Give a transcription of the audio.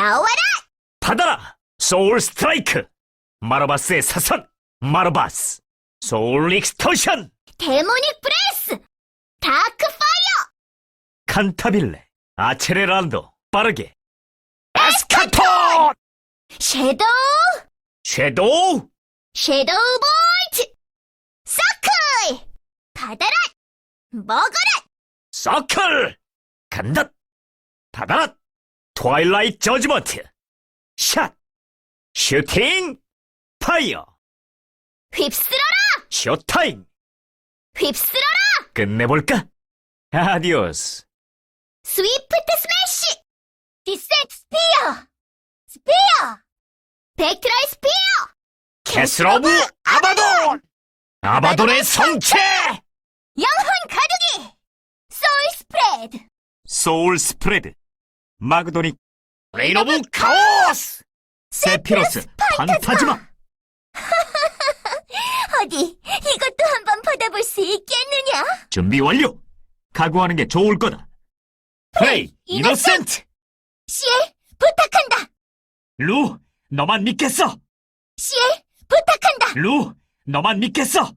나와라! 받아라! 소울 스트라이크! 마르바스의 사선! 마르바스! 소울 익스토션! 데모닉 브레스! 다크 파이어! 칸타빌레! 아체레란도! 빠르게! 에스카톤! 섀도우! 섀도우! 섀도우 볼트! 서클! 받아라! 먹어라! 서클! 간다! 받아라! 트와일라이트 저지먼트! 샷! 슈팅! 파이어! 휩쓸어라! 쇼타임! 휩쓸어라! 끝내볼까? 아디오스! 스위프트 스매시! 디센트 스피어! 스피어! 벡트럴 스피어! 캐슬 오브 아바돈! 아바돈의 성체! 영혼 가두기! 소울 스프레드! 소울 스프레드! 마그도닉! 레인 오브 카오스! 세피로스 판타지마! 어디 이것도 한번 받아볼 수 있겠느냐? 준비 완료! 각오하는 게 좋을 거다! 플레이! 이노센트! 시엘 부탁한다! 루! 너만 믿겠어! 시엘 부탁한다! 루! 너만 믿겠어!